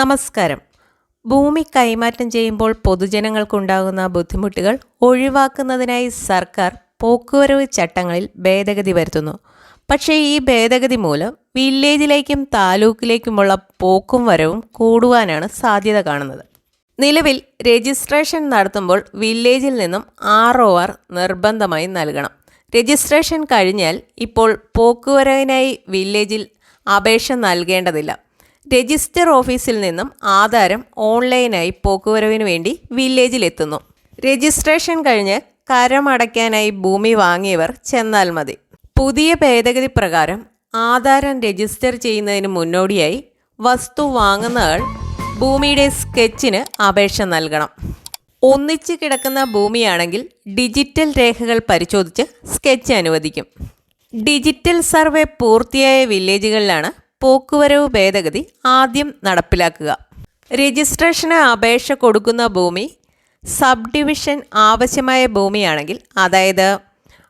നമസ്കാരം. ഭൂമി കൈമാറ്റം ചെയ്യുമ്പോൾ പൊതുജനങ്ങൾക്കുണ്ടാകുന്ന ബുദ്ധിമുട്ടുകൾ ഒഴിവാക്കുന്നതിനായി സർക്കാർ പോക്കുവരവ് ചട്ടങ്ങളിൽ ഭേദഗതി വരുത്തുന്നു. പക്ഷേ ഈ ഭേദഗതി മൂലം വില്ലേജിലേക്കും താലൂക്കിലേക്കുമുള്ള പോക്കും വരവും കൂടുവാനാണ് സാധ്യത കാണുന്നത്. നിലവിൽ രജിസ്ട്രേഷൻ നടത്തുമ്പോൾ വില്ലേജിൽ നിന്നും ആർ ഒ ആർ നിർബന്ധമായി നൽകണം. രജിസ്ട്രേഷൻ കഴിഞ്ഞാൽ ഇപ്പോൾ പോക്കുവരവിനായി വില്ലേജിൽ അപേക്ഷ നൽകേണ്ടതില്ല. രജിസ്റ്റർ ഓഫീസിൽ നിന്നും ആധാരം ഓൺലൈനായി പോക്കുവരവിന് വേണ്ടി വില്ലേജിലെത്തുന്നു. രജിസ്ട്രേഷൻ കഴിഞ്ഞ് കരമടയ്ക്കാനായി ഭൂമി വാങ്ങിയവർ ചെന്നാൽ മതി. പുതിയ ഭേദഗതി പ്രകാരം ആധാരം രജിസ്റ്റർ ചെയ്യുന്നതിന് മുന്നോടിയായി വസ്തു വാങ്ങുന്നയാൾ ഭൂമിയുടെ സ്കെച്ചിന് അപേക്ഷ നൽകണം. ഒന്നിച്ച് കിടക്കുന്ന ഭൂമിയാണെങ്കിൽ ഡിജിറ്റൽ രേഖകൾ പരിശോധിച്ച് സ്കെച്ച് അനുവദിക്കും. ഡിജിറ്റൽ സർവേ പൂർത്തിയായ വില്ലേജുകളിലാണ് പോക്കുവരവ് ഭേദഗതി ആദ്യം നടപ്പിലാക്കുക. രജിസ്ട്രേഷന് അപേക്ഷ കൊടുക്കുന്ന ഭൂമി സബ് ഡിവിഷൻ ആവശ്യമായ ഭൂമിയാണെങ്കിൽ അതായത്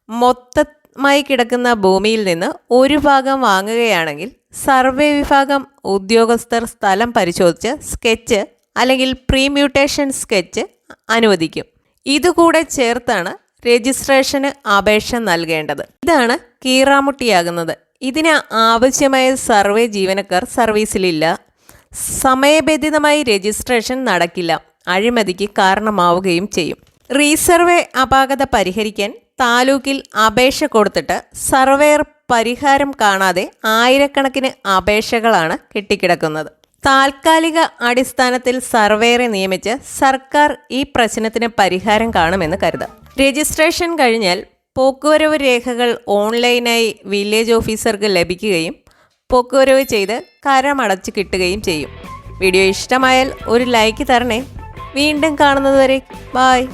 മൊത്തമായി കിടക്കുന്ന ഭൂമിയിൽ നിന്ന് ഒരു ഭാഗം വാങ്ങുകയാണെങ്കിൽ സർവേ വിഭാഗം ഉദ്യോഗസ്ഥർ സ്ഥലം പരിശോധിച്ച് സ്കെച്ച് അല്ലെങ്കിൽ പ്രീമ്യൂട്ടേഷൻ സ്കെച്ച് അനുവദിക്കും. ഇതുകൂടെ ചേർത്താണ് രജിസ്ട്രേഷന് അപേക്ഷ നൽകേണ്ടത്. ഇതാണ് കീറാമുട്ടിയാകുന്നത്. ഇതിന് ആവശ്യമായ സർവേ ജീവനക്കാർ സർവീസിലില്ല. സമയബന്ധിതമായി രജിസ്ട്രേഷൻ നടക്കില്ല. അഴിമതിക്ക് കാരണമാവുകയും ചെയ്യും. റീസർവേ അപാകത പരിഹരിക്കാൻ താലൂക്കിൽ അപേക്ഷ കൊടുത്തിട്ട് സർവേയർ പരിഹാരം കാണാതെ ആയിരക്കണക്കിന് അപേക്ഷകളാണ് കെട്ടിക്കിടക്കുന്നത്. താൽക്കാലിക അടിസ്ഥാനത്തിൽ സർവേയറെ നിയമിച്ച് സർക്കാർ ഈ പ്രശ്നത്തിന് പരിഹാരം കാണുമെന്ന് കരുതാം. രജിസ്ട്രേഷൻ കഴിഞ്ഞാൽ പോക്കുവരവ് രേഖകൾ ഓൺലൈനായി വില്ലേജ് ഓഫീസർക്ക് ലഭിക്കുകയും പോക്കുവരവ് ചെയ്ത് കരമടച്ച് കിട്ടുകയും ചെയ്യും. വീഡിയോ ഇഷ്ടമായാൽ ഒരു ലൈക്ക് തരണേ. വീണ്ടും കാണുന്നതുവരെ ബായ്